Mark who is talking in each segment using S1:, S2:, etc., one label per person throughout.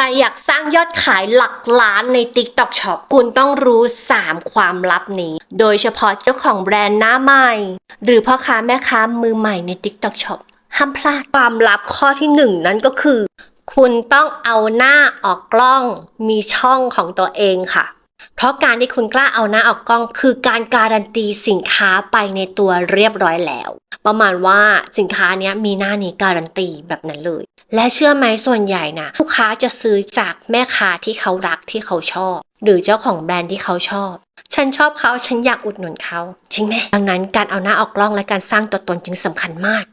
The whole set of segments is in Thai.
S1: รอยากสร้างยอดขายหลักล้านใน TikTok Shop คุณต้องรู้ 3 ความลับนี้ โดยเฉพาะเจ้าของแบรนด์หน้าใหม่ หรือพ่อค้าแม่ค้ามือใหม่ใน TikTok Shop ห้ามพลาดความลับข้อที่ 1 นั่นก็คือ คุณต้องเอาหน้าออกกล้องมีช่องของตัวเองค่ะ เพราะการที่คุณกล้าเอาหน้าออกกล้อง คือการการันตีสินค้าไปในตัวเรียบร้อยแล้ว ประมาณว่าสินค้านี้มีหน้านี้การันตีแบบนั้นเลย และเชื่อไหมส่วนใหญ่นะลูกค้าจะซื้อจากแม่ค้าที่เขารักที่เขาชอบ หรือเจ้าของแบรนด์ที่เขาชอบ ฉันชอบเขาฉันอยากอุดหนุนเขาจริงไหมดังนั้นการเอาหน้าออกกล้องและการสร้างตัวตนจึงสำคัญมาก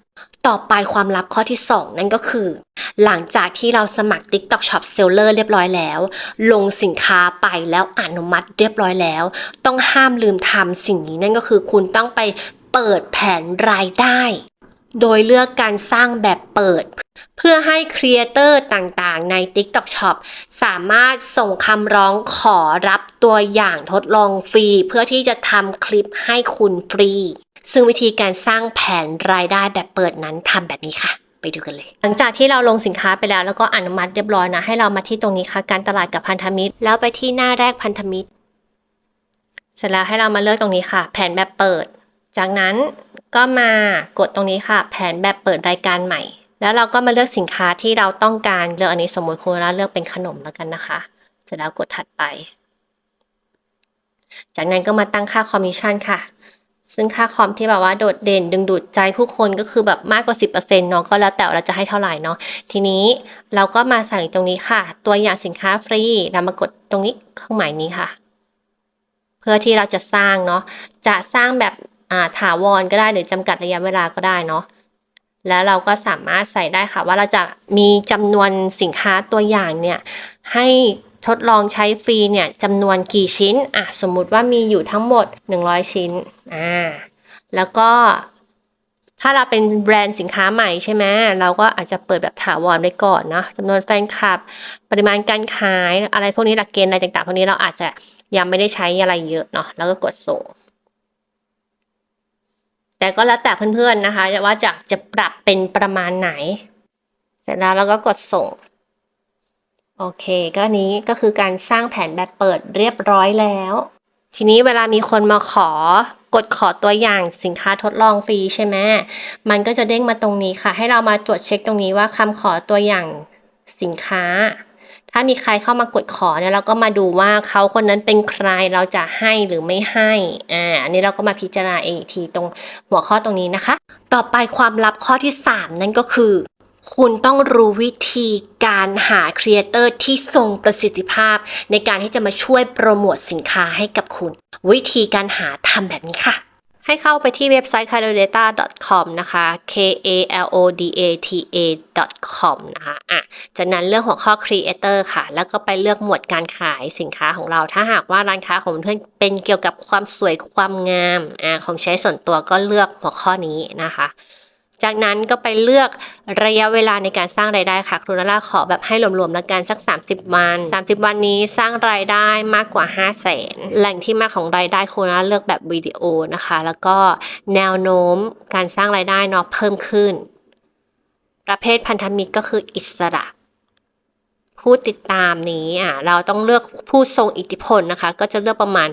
S1: ต่อไปความลับข้อที่ 2 นั่นก็คือ หลังจากที่เราสมัคร TikTok Shop Seller เรียบร้อยแล้ว ลงสินค้าไปแล้วอนุมัติเรียบร้อยแล้ว ต้องห้ามลืมทำสิ่งนี้นั่นก็คือคุณต้องไปเปิดแผนรายได้ โดยเลือกการสร้างแบบเปิด เพื่อให้ครีเอเตอร์ต่างๆ ใน TikTok Shop สามารถส่งคำร้องขอรับตัวอย่างทดลองฟรี เพื่อที่จะทำคลิปให้คุณฟรี ซึ่งวิธีการสร้างแผนรายได้แบบเปิดนั้นทำแบบนี้ค่ะ ไปดูกันเลย หลังจากที่เราลงสินค้าไปแล้วแล้วก็อนุมัติเรียบร้อยนะ ให้เรามาที่ตรงนี้ค่ะ การตลาดกับพันธมิตร แล้วไปที่หน้าแรกพันธมิตร เสร็จแล้วให้เรามาเลือกตรงนี้ค่ะ แผนแบบเปิด จากนั้นก็มากดตรงนี้ค่ะ แผนแบบเปิดรายการใหม่ แล้วเราก็มาเลือกสินค้าที่เราต้องการเลือกอันนี้สมมติคุณแล้วเลือกเป็นขนมแล้วกันนะคะเสร็จแล้วกดถัดไป จากนั้นก็มาตั้งค่าคอมมิชชั่นค่ะ ซึ่งค่าคอมที่แบบว่าโดดเด่นดึงดูดใจผู้คนก็คือแบบมากกว่า 10%เนาะก็แล้วแต่เราจะให้เท่าไหร่เนาะทีนี้เราก็มาใส่ตรงนี้ค่ะ ตัวอย่างสินค้าฟรีเรามากดตรงนี้เครื่องหมายนี้ค่ะ เพื่อที่เราจะสร้างเนาะจะสร้างแบบอ่าถาวรก็ได้หรือจำกัดระยะเวลาก็ได้เนาะแล้วเราก็สามารถใส่ได้ค่ะ ว่าเราจะมีจำนวนสินค้าตัวอย่างเนี่ยให้ ทดลองใช้ฟรีเนี่ยจำนวนกี่ชิ้นอะสมมุติว่ามีอยู่ทั้งหมด 100 ชิ้นอ่าแล้วก็ถ้าเราเป็นแบรนด์สินค้าใหม่ใช่ไหมเราก็อาจจะเปิดแบบถาวรไว้ก่อนเนาะจำนวนแฟนคลับ ปริมาณการขายอะไรพวกนี้หลักเกณฑ์อะไรต่างๆพวกนี้เราอาจจะยังไม่ได้ใช้อะไรเยอะเนาะแล้วก็กดส่ง แต่ก็แล้วแต่เพื่อนๆนะคะว่าจะจะปรับเป็นประมาณไหน เสร็จแล้วเราก็กดส่ง โอเคก็นี้ก็คือการสร้างแผนแบบเปิดเรียบร้อยแล้ว ทีนี้เวลามีคนมาขอกดขอตัวอย่างสินค้าทดลองฟรีใช่ไหมมันก็จะเด้งมาตรงนี้ค่ะ ให้เรามาตรวจเช็คตรงนี้ว่าคำขอตัวอย่างสินค้า ถ้ามีใครเข้ามากดขอเนี่ยเราก็มาดูว่าเขาคนนั้นเป็นใครเราจะให้หรือไม่ให้อ่าอันนี้เราก็มาพิจารณาเองทีตรงหัวข้อตรงนี้นะคะ ต่อไปความลับข้อที่ 3 นั่นก็คือ คุณต้องรู้วิธีการหาครีเอเตอร์ที่ทรงประสิทธิภาพ ในการที่จะมาช่วยโปรโมทสินค้าให้กับคุณ วิธีการหาทำแบบนี้ค่ะ ให้เข้าไปที่เว็บไซต์ calodata.com นะคะ k a l o d a t a com นะคะอะจากนั้นเลือกหัวข้อ Creator ค่ะ แล้วก็ไปเลือกหมวดการขายสินค้าของเรา ถ้าหากว่าร้านค้าของเพื่อนเป็นเกี่ยวกับความสวยความงามอ่าของใช้ส่วนตัวก็เลือกหัวข้อนี้นะคะ จากนั้นก็ไปเลือกระยะเวลาในการสร้างรายได้ค่ะ ครูนาร่าขอแบบให้รวมๆแล้วกันสัก 30 วัน 30 วันนี้สร้างรายได้มากกว่า 5 0 0แสนแหล่งที่มาของรายได้ครูนาร่าเลือกแบบวิดีโอนะคะ แล้วก็แนวโน้มการสร้างรายได้เนาะเพิ่มขึ้น ประเภทพันธมิตรก็คืออิสระ ผู้ติดตามนี้อะเราต้องเลือกผู้ทรงอิทธิพลนะคะ ก็จะเลือกประมาณ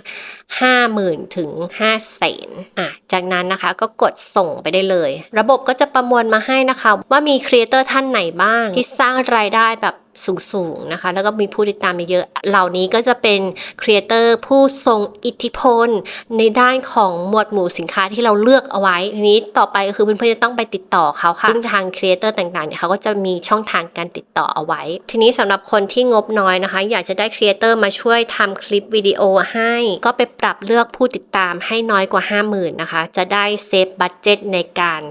S1: 50,000 ถึง 5แสนอะจากนั้นนะคะก็กดส่งไปได้เลย ระบบก็จะประมวลมาให้นะคะ ว่ามีครีเอเตอร์ท่านไหนบ้าง ที่สร้างรายได้แบบ สูงๆนะคะ แล้วก็มีผู้ติดตามเยอะๆเหล่านี้ก็จะเป็นครีเอเตอร์ผู้ทรงอิทธิพล ในด้านของหมวดหมู่สินค้าที่เราเลือกเอาไว้ทีนี้ต่อไปก็คือเพื่อนๆจะต้องไปติดต่อเขาค่ะซึ่งทางครีเอเตอร์ต่างๆเนี่ยเขาก็จะมีช่องทางการติดต่อเอาไว้ ทีนี้สำหรับคนที่งบน้อยนะคะ อยากจะได้ครีเอเตอร์มาช่วยทำคลิปวิดีโอให้ ก็ไปปรับเลือกผู้ติดตามให้น้อยกว่า 50,000นะคะ จะได้เซฟบัตเจ็ตในการ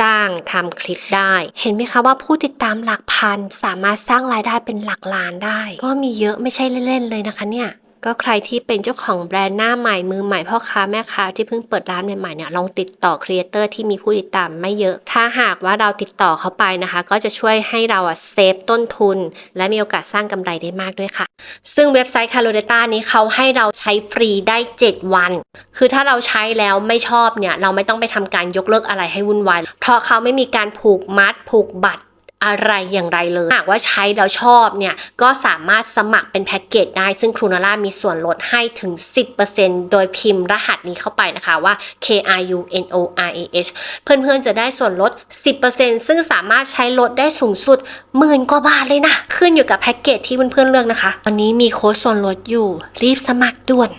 S1: จ้างทำคลิปได้ เห็นไหมคะว่าผู้ติดตามหลักพันสามารถสร้างรายได้เป็นหลักล้านได้ ก็มีเยอะไม่ใช่เล่นๆเลยนะคะเนี่ย ก็ใครที่เป็นเจ้าของแบรนด์หน้าใหม่มือใหม่พ่อค้าแม่ค้าที่เพิ่งเปิดร้านใหม่ๆเนี่ยลองติดต่อครีเอเตอร์ที่มีผู้ติดตามไม่เยอะ ถ้าหากว่าเราติดต่อเขาไปนะคะ ก็จะช่วยให้เราอะเซฟต้นทุน และมีโอกาสสร้างกำไรได้มากด้วยค่ะ ซึ่งเว็บไซต์ c a l o d a t a นี้เขาให้เราใช้ฟรีได้ 7 วัน คือถ้าเราใช้แล้วไม่ชอบเนี่ยเราไม่ต้องไปทำการยกเลิกอะไรให้วุ่นวายเพราะเขาไม่มีการผูกมัดผูกบัตร อะไรอย่างไรเลย หากว่าใช้แล้วชอบเนี่ย ก็สามารถสมัครเป็นแพ็กเกจได้ ซึ่งครูนาร่ามีส่วนลดให้ถึง 10%โดยพิมพ์รหัสนี้เข้าไปนะคะว่า K R U N O R A H เพื่อนๆจะได้ส่วนลด 10%ซึ่งสามารถใช้ลดได้สูงสุดหมื่นกว่าบาทเลยนะ ขึ้นอยู่กับแพ็กเกจที่เพื่อนๆเลือกนะคะตอนนี้มีโค้ดส่วนลดอยู่ รีบสมัครด่วน